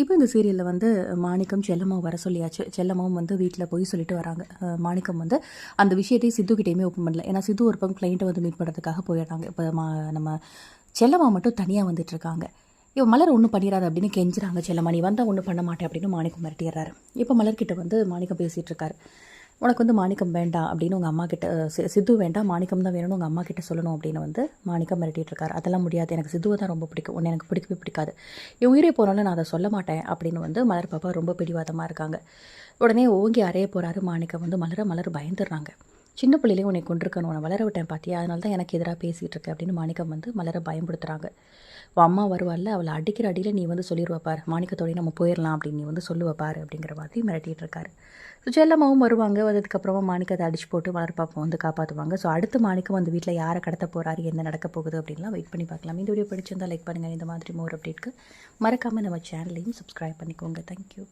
இப்போ இந்த சீரியலில் வந்து மாணிக்கம் செல்லம்மாவும் வர சொல்லியாச்சு. செல்லம்மாவும் வந்து வீட்டில் போய் சொல்லிட்டு வராங்க. மாணிக்கம் வந்து அந்த விஷயத்தையும் சித்துக்கிட்டேயுமே ஓப்பன் பண்ணல. ஏன்னா சித்து ஒரு பக்கம் கிளைண்ட்டை வந்து மீட் பண்ணுறதுக்காக போயிடுறாங்க. இப்போ மா நம்ம செல்லம்மா மட்டும் தனியாக வந்துட்டு இருக்காங்க. மலர் ஒன்றும் பண்ணிடாது அப்படின்னு கெஞ்சுறாங்க. செல்லம்மா நீ வந்தால் ஒன்றும் பண்ண மாட்டேன் அப்படின்னு மாணிக்கம் மிரட்டிடுறாரு. இப்போ மலர்கிட்ட வந்து மாணிக்கம் பேசிகிட்டு இருக்காரு. உனக்கு வந்து மாணிக்கம் வேண்டாம் அப்படின்னு உங்கள் அம்மா கிட்ட சி- சித்து வேண்டாம் மாணிக்கம் தான் வேணும்னு உங்கள் அம்மா கிட்ட சொல்லணும் அப்படின்னு வந்து மாணிக்கம் மிரட்டிட்டு இருக்காரு. அதெல்லாம் முடியாது. எனக்கு சித்துவை தான் ரொம்ப பிடிக்கும். உன்னை எனக்கு பிடிக்கவே பிடிக்காது. என் உயிரே போனாலும் நான் அதை சொல்ல மாட்டேன் அப்படின்னு வந்து மலர் பாப்பா ரொம்ப பிடிவாதமாக இருக்காங்க. உடனே ஓங்கி அறைய போகிறாரு மாணிக்கம் வந்து. மலர மலர் பயந்துடுறாங்க. சின்ன பிள்ளையிலே உன்னை கொண்டிருக்கணும் உன்னை வளர விட்டேன் பார்த்தியா அதனால தான் எனக்கு எதிராக பேசிகிட்டு இருக்க அப்படின்னு மாணிக்கம் வந்து மலரை பயன்படுத்துகிறாங்க உன் அம்மா வருவாள்ல அவளை அடிக்கிற அடியில் நீ வந்து சொல்லிடுவா பாரு. மாணிக்கத்தோடய நம்ம போயிடலாம் அப்படின்னு நீ வந்து சொல்லுவ பாரு அப்படிங்கிற மாதிரி மிரட்டிகிட்டு இருக்காரு. ஸோ செல்லம்மாவும் வருவாங்க. வந்ததுக்கப்புறமா மாணிக்கத்தை அடிச்சு போட்டு வளர்ப்பாப்பா வந்து காப்பாற்றுவாங்க ஸோ அடுத்து மாணிக்கம் வந்து வீட்டில் யாரை கடத்த போகிறாரு என்ன நடக்க போகுது அப்படின்லாம் வெயிட் பண்ணி பார்க்கலாம். இந்த வீடியோ பிடிச்சிருந்தால் லைக் பண்ணுங்கள் இந்த மாதிரி மோர் அப்டேட்க்கு மறக்காமல் நம்ம சேனலையும் சப்ஸ்கிரைப் பண்ணிக்கோங்க. தேங்க்யூ